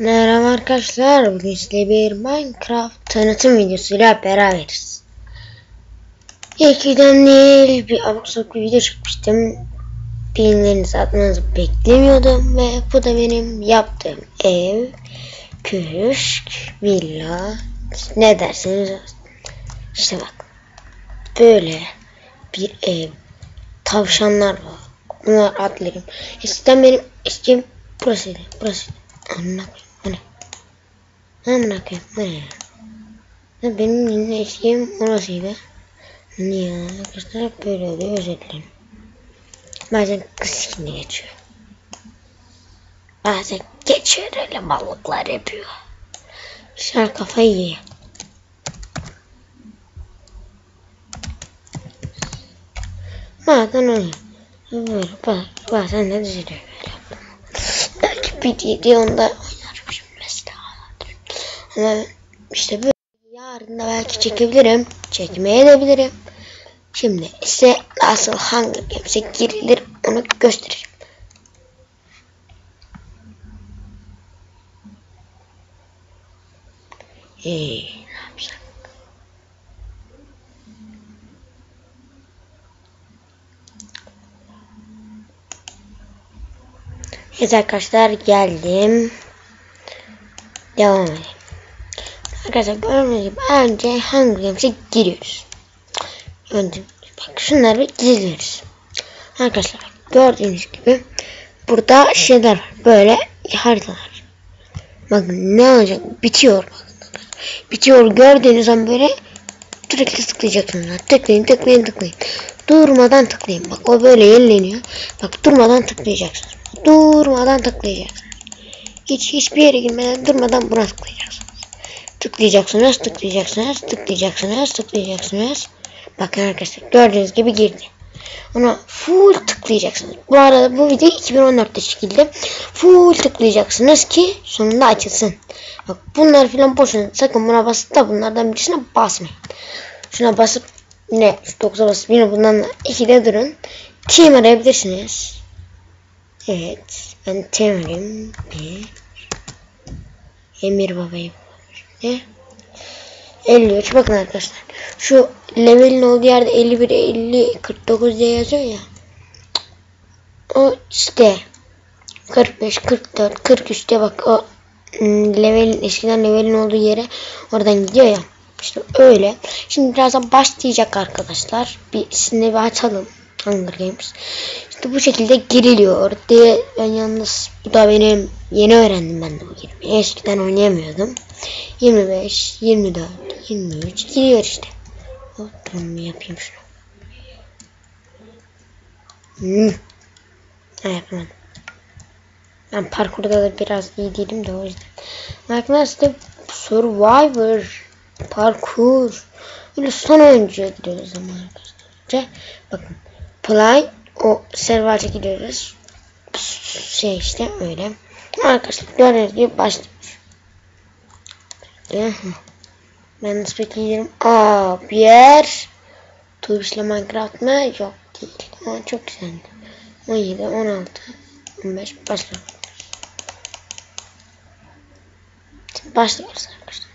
Merhaba arkadaşlar. Bugün size bir Minecraft tanıtım videosuyla beraberiz. İlk videom değil. Bir abuk sabuk bir video çekmiştim. Beğenilerinizi atmanızı beklemiyordum. Ve bu da benim yaptığım ev, köşk, villa, ne derseniz. İşte bak. Böyle bir ev. Tavşanlar var. Bunlar atlarım. Eskiden benim eski burasıydı. Burasıydı. Amına koyayım. Bu ne ya? Ya Benim yine eşiğim orasıydı. Niye? Arkadaşlar böyle oluyor. Dilerim. Bazen kız şimdi geçiyor. Bazen geçiyor öyle mallıklar yapıyor. Şar kafayı yiyor. Bazen oluyor. Böyle bazen de düzeliyor. Belki bir mesela. Ama işte böyle yarın da belki çekebilirim. Çekmeye de bilirim. Şimdi ise nasıl Hunger Games'e girilir onu göstereceğim. Ee, ne yapacağım? Evet arkadaşlar geldim. Devam edelim. Arkadaşlar gördüğünüz önce Hunger Games'e giriyoruz. Önce bak şunları gizliyoruz. Arkadaşlar gördüğünüz gibi burada şeyler var. Böyle haritalar. Bakın ne olacak? Bitiyor bakın. Bitiyor gördüğünüz an böyle sürekli tıklayacaksınız. Tıklayın tıklayın tıklayın. Durmadan tıklayın. Bak o böyle yenileniyor. Bak durmadan tıklayacaksınız. Durmadan tıklayacaksınız. Hiç hiçbir yere girmeden durmadan buna tıklayacaksınız. Tıklayacaksınız, tıklayacaksınız, tıklayacaksınız, tıklayacaksınız. Bakın arkadaşlar gördüğünüz gibi girdi. Ona full tıklayacaksınız. Bu arada bu video 2014'te çekildi. Full tıklayacaksınız ki sonunda açılsın. Bak bunlar filan boşuna sakın buna basıp da bunlardan birisine basmayın. Şuna basıp yine şu 9'a basıp yine bundan iki de durun. Team arayabilirsiniz. Evet. Ben temerim. Bir. Emir babayı ne? 53 bakın arkadaşlar. Şu levelin olduğu yerde 51 50 49 diye yazıyor ya. O işte 45 44 43 diye bak o levelin eskiden levelin olduğu yere oradan gidiyor ya. İşte öyle. Şimdi birazdan başlayacak arkadaşlar. Bir sizinle bir açalım. Hunger Games. İşte bu şekilde giriliyor diye ben yalnız bu da benim yeni öğrendim ben de bu girmeyi. Eskiden oynayamıyordum. 25, 24, 23 gidiyor işte. Hop durun bir yapayım şunu. Hmm. Ha, yapamadım. Ben parkurda da biraz iyi değilim de o yüzden. Arkadaşlar Survivor parkur. Böyle son oyuncuya gidiyoruz ama arkadaşlar. Bakın play o server'e gidiyoruz. Şey işte öyle. Arkadaşlar gördüğünüz gibi başlıyoruz. Ben nasıl bekliyorum? Aa bir yer. Twitch'le Minecraft mı? Yok değil. Ama çok güzeldi. 17, 16, 15 başlıyoruz. Başlıyoruz arkadaşlar.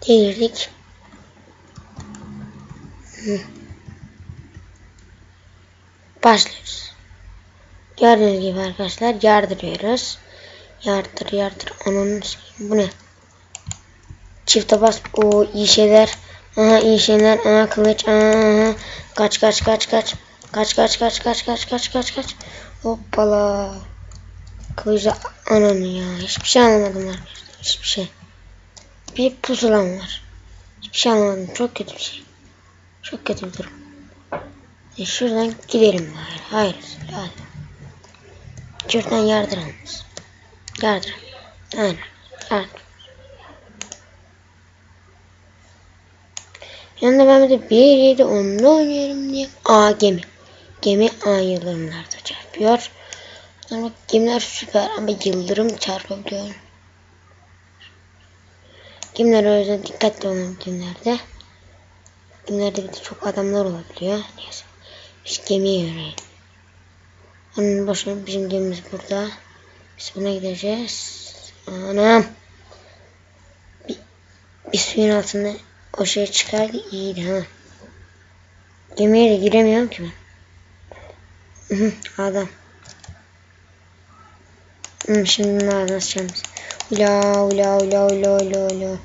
Girdik. Hı. Başlıyoruz. Gördüğünüz gibi arkadaşlar yardırıyoruz. Yardır yardır. Onun bu ne? Çifte bas. O iyi şeyler. Aha iyi şeyler. Aha kılıç. Aha. Kaç kaç kaç kaç. Kaç kaç kaç kaç kaç kaç kaç kaç. Hoppala. Kılıçla ananı ya. Hiçbir şey anlamadım arkadaşlar. Hiçbir şey. Bir pusulam var. Hiçbir şey anlamadım. Çok kötü bir şey. Çok kötü bir durum. E şuradan gidelim bari. Hayır. Hayır. Şuradan yardıralım. Yardır. Aynen. Yardır. Yanında ben de 1 7 10'da oynuyorum diye. Aa gemi. Gemi A yıldırımlarda çarpıyor. Ama gemiler süper ama yıldırım çarpabiliyor. Gemilere o yüzden dikkatli olun gemilerde. Gemilerde bir de çok adamlar olabiliyor. Neyse. Biz gemiye yürüyelim. Onun boşuna bizim gemimiz burada. Biz buna gideceğiz. Anam. Bir, bir suyun altında o şey çıkardı iyiydi ha. Gemiye de giremiyorum ki ben. Adam. Şimdi bunu ağzına sıçacağım. Ula ula ula ula ula ula.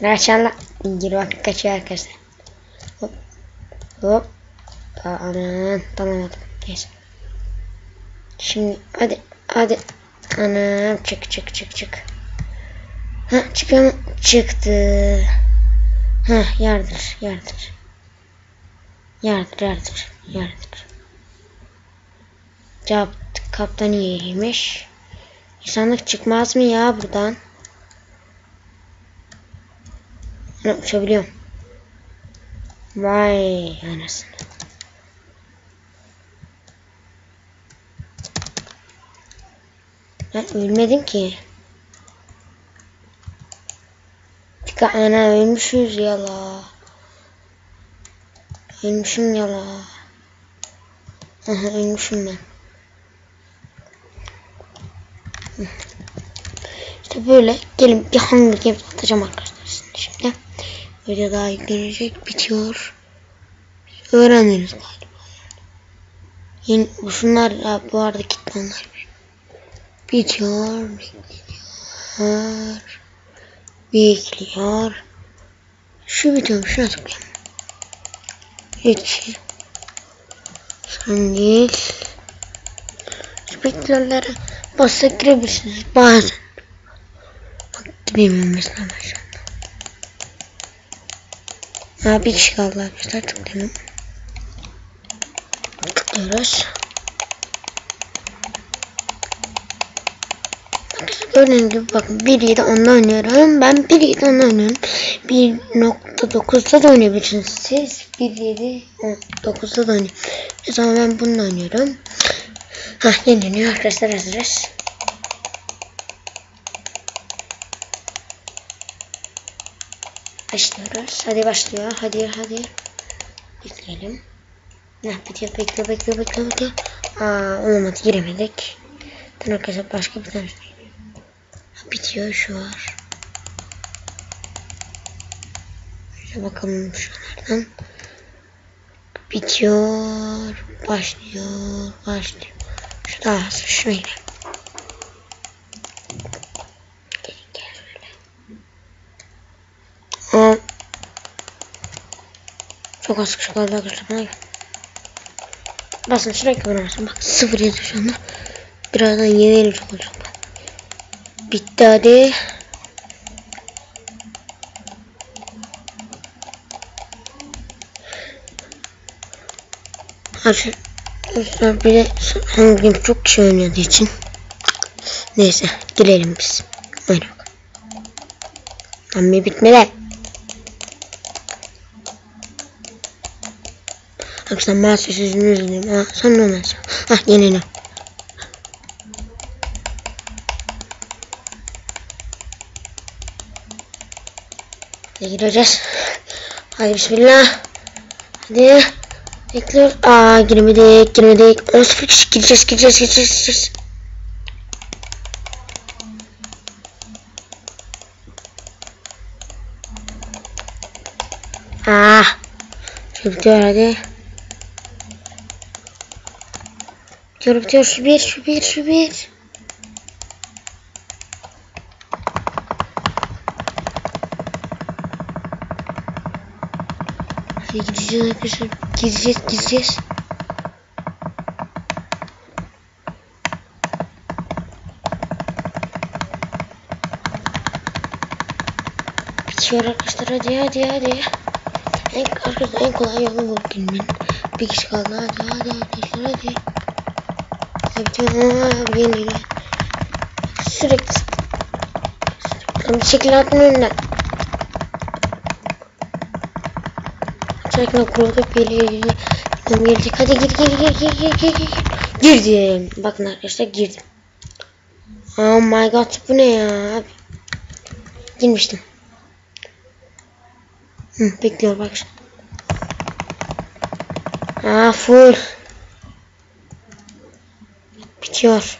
Kaçarla. Gir bak kaçıyor arkadaşlar. Hop. Hop. Aman tanımadım. Neyse. Şimdi hadi hadi. Anam çık çık çık çık. Ha çıkıyor? Çıktı. Ha yardır yardır. Yardır yardır yardır. Cevap kaptan iyiymiş. İnsanlık çıkmaz mı ya buradan? Ha, uçabiliyorum. Vay anasını. Ben ölmedim ki. Dikkat ana ölmüşüz yala. Ölmüşüm yala. Aha ölmüşüm ben. İşte böyle gelin bir Hunger Games atacağım arkadaşlar size şimdi. Video daha yüklenecek bitiyor. Öğreniriz galiba. Yeni, şunlar bu arada kitle onlar. Bitiyor, bekliyor, bekliyor. Şu bitiyor, şuna tıklayalım. Hiç. Sen değil. Spektrallere basa girebilirsiniz bazen. Bak giremiyorum mesela ben şu anda. Kişi kaldı arkadaşlar tıklayalım. Tıklıyoruz. Gördüğünüz gibi bakın 1.7 onda oynuyorum. Ben 1.7 onda oynuyorum. 1.9'da da oynayabilirsiniz. Siz 1.7 9'da da oynayın. Mesela ben bununla oynuyorum. Hah yenileniyor arkadaşlar hazırız. Başlıyoruz. Hadi başlıyor. Hadi hadi. Bekleyelim. Ne bekle bekle bekle bekle. Aa olmadı giremedik. Ben arkadaşlar başka bir tane bitiyor şu var. Şöyle bakalım şunlardan. Bitiyor. Başlıyor. Başlıyor. Şu daha hazır. Şöyle. Çok az kişi kaldı arkadaşlar. Basın sürekli bana basın. Bak sıfır yazıyor şu anda. Birazdan yeni elecek olacak. Bitti hadi. Arkadaşlar bir de Hunger Games çok kişi oynadığı için. Neyse girelim biz. Tam bir bitmedi. Arkadaşlar maalesef sözünü üzüldüm. Ha, sen ne olmaz? Hah yeni Hadi gireceğiz. Hadi bismillah. Hadi. Bekliyoruz. Aa girmedik girmedik. 18 kişi gireceğiz gireceğiz gireceğiz. gireceğiz. Ah. Şu bitiyor hadi. Bitiyor bitiyor şu bir şu bir şu bir. Hadi gideceğiz arkadaşlar. Gideceğiz gideceğiz. Bitiyor arkadaşlar hadi hadi hadi. En, arkadaşlar en kolay yolu bu günün. Bir kişi kaldı hadi hadi arkadaşlar hadi. Hadi bitiyor. Abi yeni Sürekli. Sürekli. Bir şekilde atın önünden. Tekrar kurulduk geliyor. Gelecek. Hadi gir gir gir gir gir gir gir. Girdim. Bakın arkadaşlar girdim. Oh my god bu ne ya? Girmiştim. Hı, bekliyor bak. Aa full. Bitiyor.